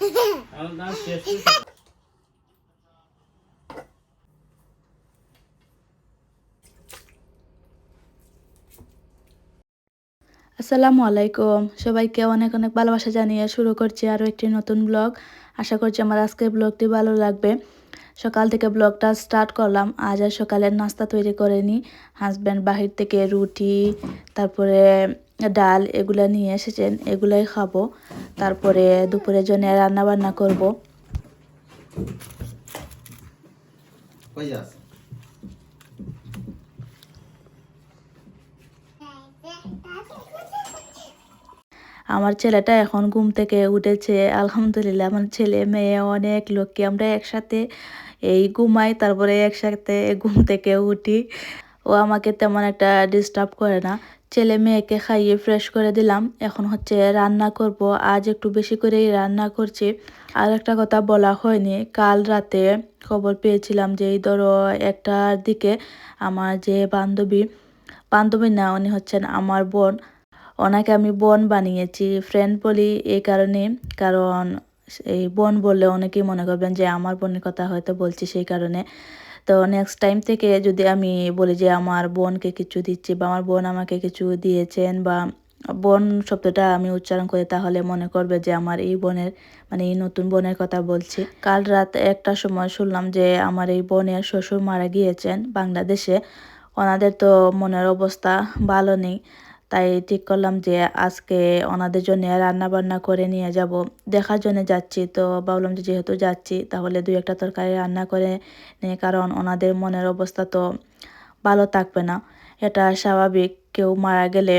আসসালামু আলাইকুম। সবাইকে অনেক অনেক ভালোবাসা জানিয়ে শুরু করছি আরও একটি নতুন ব্লগ। আশা করছি আমার আজকের ব্লগটি ভালো লাগবে। সকাল থেকে ব্লগটা স্টার্ট করলাম। আজ আর সকালের নাস্তা তৈরি করে নিই হাজব্যান্ড বাহির থেকে রুটি, তারপরে ডাল এগুলো নিয়ে এসেছেন এগুলাই খাব। তারপরে দুপুরের জন্য রান্না বান্না করব। আমার ছেলেটা এখন ঘুম থেকে উঠেছে। আলহামদুলিল্লাহ আমার ছেলে মেয়ে অনেক লোককে আমরা একসাথে এই ঘুমাই তারপরে একসাথে ঘুম থেকে উঠি। ও আমাকে তেমন একটা ডিস্টার্ব করে না। ছেলে মেয়েকে খাইয়ে ফ্রেশ করে দিলাম। এখন হচ্ছে রান্না করব। আজ একটু বেশি করেই রান্না করছি। আর একটা কথা বলা হয়নি। কাল রাতে খবর পেয়েছিলাম যে, এই ধরো একটার দিকে আমার যে বান্ধবী বান্ধবী না, উনি হচ্ছেন আমার বোন। ওনাকে আমি বোন বানিয়েছি। ফ্রেন্ড বলি এই কারণে কারণ এই বোন বললে অনেকেই মনে করবেন যে, আমার বোনের কথা হয়তো বলছি সেই কারণে। তো নেক্সট টাইম থেকে যদি আমি বলি যে আমার বোনকে কিছু দিচ্ছি বা আমার বোন আমাকে কিছু দিয়েছেন বা বোন শব্দটা আমি উচ্চারণ করি, তাহলে মনে করবে যে আমার এই বোনের মানে এই নতুন বোনের কথা বলছি। কাল রাত একটা সময় শুনলাম যে আমার এই বোনের শ্বশুর মারা গিয়েছেন বাংলাদেশে। ওনাদের তো মনের অবস্থা ভালো নেই। তাই ঠিক করলাম যে আজকে ওনাদের জন্য রান্না বান্না করে নিয়ে যাব। দেখার জন্য যাচ্ছি, তো ভাবলাম যে যেহেতু যাচ্ছি, তাহলে দুই একটা তরকারি রান্না করে নিই, কারণ ওনাদের মনের অবস্থা তো ভালো থাকবে না। এটা স্বাভাবিক, কেউ মারা গেলে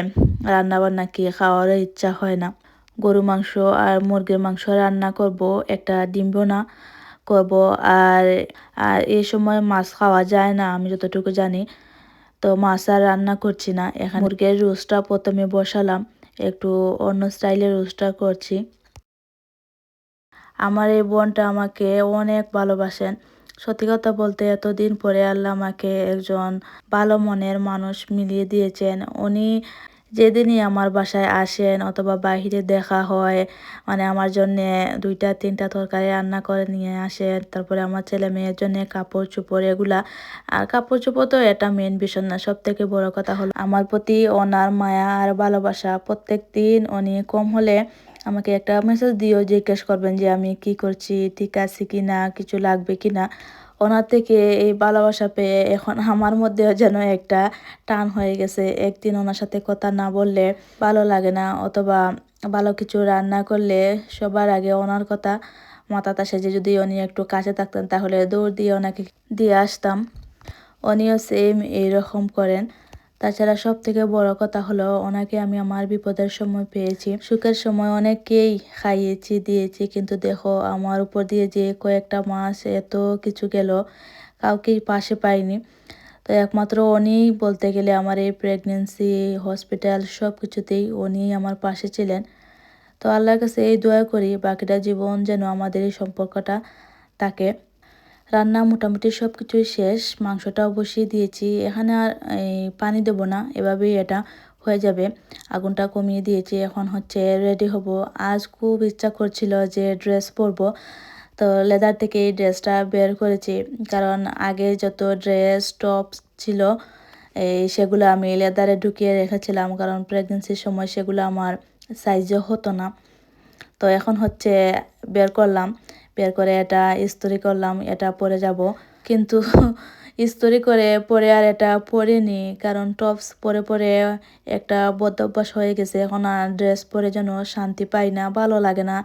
রান্না বান্না কি খাওয়ার ইচ্ছা হয় না। গরু মাংস আর মুরগির মাংস রান্না করব, একটা ডিম বোনা করব, আর আর এই সময় মাছ খাওয়া যায় না, আমি যতটুকু জানি। তো মাছ আর রান্না করছি না। এখন মুরগির রোস্টটা প্রথমে বসালাম। একটু অন্য স্টাইলের রোস্টটা করছি। আমার এই বোনটা আমাকে অনেক ভালোবাসেন। সত্যি কথা বলতে এতদিন পরে আল্লাহ আমাকে একজন ভালো মনের মানুষ মিলিয়ে দিয়েছেন। উনি যেদিনই আমার বাসায় আসেন অথবা বাহিরে দেখা হয় মানে আমার জন্যে দুইটা, তিনটা তরকারি রান্না করে নিয়ে আসেন, তারপরে আমার ছেলে মেয়ের জন্য কাপড় চোপড় এগুলা। আর কাপড় চোপড় তো এটা মেন বিষয় না সব থেকে বড় কথা হলো আমার প্রতি ওনার মায়া আর ভালোবাসা প্রত্যেক দিন উনি কম হলে আমাকে একটা মেসেজ দিও জিজ্ঞেস করবেন যে আমি কি করছি, ঠিক আছি কি না কিছু লাগবে কি না ওনার থেকে এই ভালোবাসা পেয়ে এখন আমার মধ্যেও যেন একটা টান হয়ে গেছে। একদিন ওনার সাথে কথা না বললে ভালো লাগে না, অথবা ভালো কিছু রান্না করলে সবার আগে ওনার কথা মাথাতে তাসে যে, যদি উনি একটু কাছে থাকতেন তাহলে দৌড় দিয়ে ওনাকে দিয়ে আসতাম। উনিও সেম এইরকম করেন। তাছাড়া সব থেকে বড় কথা হলো, ওনাকে আমি আমার বিপদের সময় পেয়েছি। সুখের সময় অনেককেই খাইয়েছি, দিয়েছি, কিন্তু দেখো, আমার উপর দিয়ে যে কয়েকটা মাস এত কিছু গেল, কাউকেই পাশে পাইনি। তো একমাত্র উনিই বলতে গেলে আমার এই প্রেগনেন্সি হসপিটাল সব কিছুতেই উনি আমার পাশে ছিলেন। তো আল্লাহর কাছে এই দোয়া করি, বাকিটা জীবন যেন আমাদের এই সম্পর্কটা থাকে। রান্না মোটামুটি সব কিছুই শেষ, মাংসটাও বসিয়ে দিয়েছি। এখানে আর পানি দেবো না, এভাবেই এটা হয়ে যাবে। আগুনটা কমিয়ে দিয়েছি, এখন হচ্ছে রেডি হব। আজ খুব ইচ্ছা করছিল যে ড্রেস পরবো, তো লেদার থেকে এই ড্রেসটা বের করেছি। কারণ আগে যত ড্রেস টপস ছিল এই সেগুলো আমি লেদারে ঢুকিয়ে রেখেছিলাম। কারণ প্রেগনেন্সির সময় সেগুলো আমার সাইজে হতো না। তো এখন হচ্ছে বের করলাম। বের করে এটা ইস্ত্রি করলাম, এটা পরে যাব। কিন্তু ইস্ত্রি করে, পরে আর এটা পরিনি কারণ টপস পরে পরে একটা বদ অভ্যাস হয়ে গেছে। এখন আর ড্রেস পরে যেন শান্তি পাই না, ভালো লাগে না।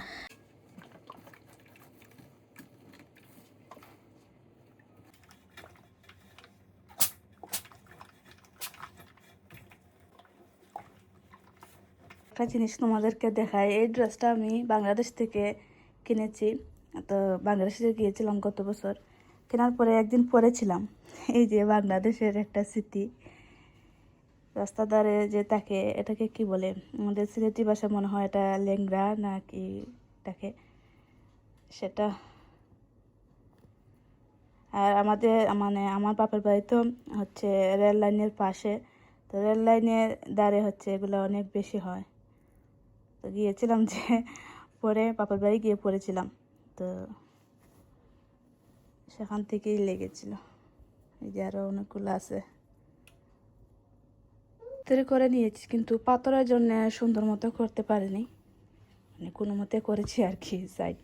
একটা জিনিস তোমাদেরকে দেখায় এই ড্রেসটা আমি বাংলাদেশ থেকে কিনেছি। তো বাংলাদেশে গিয়েছিলাম গত বছর। কেনার পরে একদিন পরেছিলাম এই যে বাংলাদেশের একটা স্মৃতি। রাস্তা ধারে যে তাকে, এটাকে কি বলে? আমাদের সিলেটি ভাষা মনে হয় এটা লেংরা না কি তাকে সেটা। আর আমাদের মানে আমার বাপের বাড়ি তো হচ্ছে রেল লাইনের পাশে। তো রেল লাইনের দ্বারে হচ্ছে এগুলো অনেক বেশি হয়। তো গিয়েছিলাম যে পরে, বাপের বাড়ি গিয়ে পড়েছিলাম। তো সেখান থেকেই লেগেছিল। এই যে আরও অনেকগুলো আছে। তৈরি করে নিয়েছি, কিন্তু পাথরের জন্য সুন্দর মতো করতে পারিনি। মানে কোনো মতে করেছি আর কি সাইড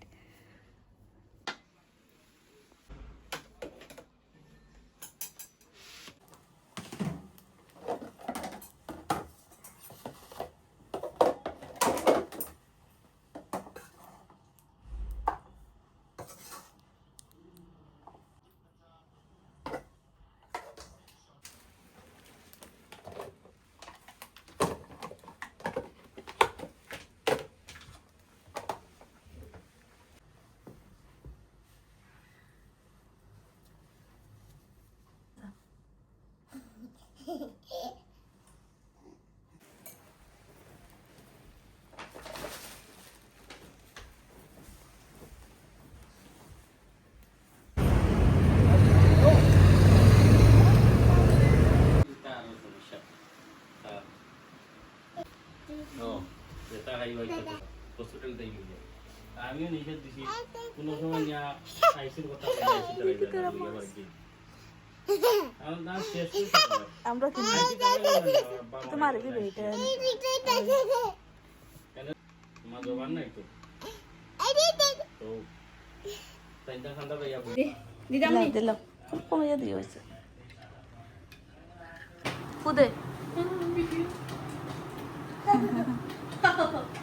এটা আরও সমস্যা হ্যাঁ। ও যেটা খাই হয়তো হসপিটাল থেকে নিয়ে যায়। আমিও নিষেধ দিছি। কোনো সময় না আইসির কথা আমার তোমার জবান নাই তো। দিলাম দিয়ে ফুদে।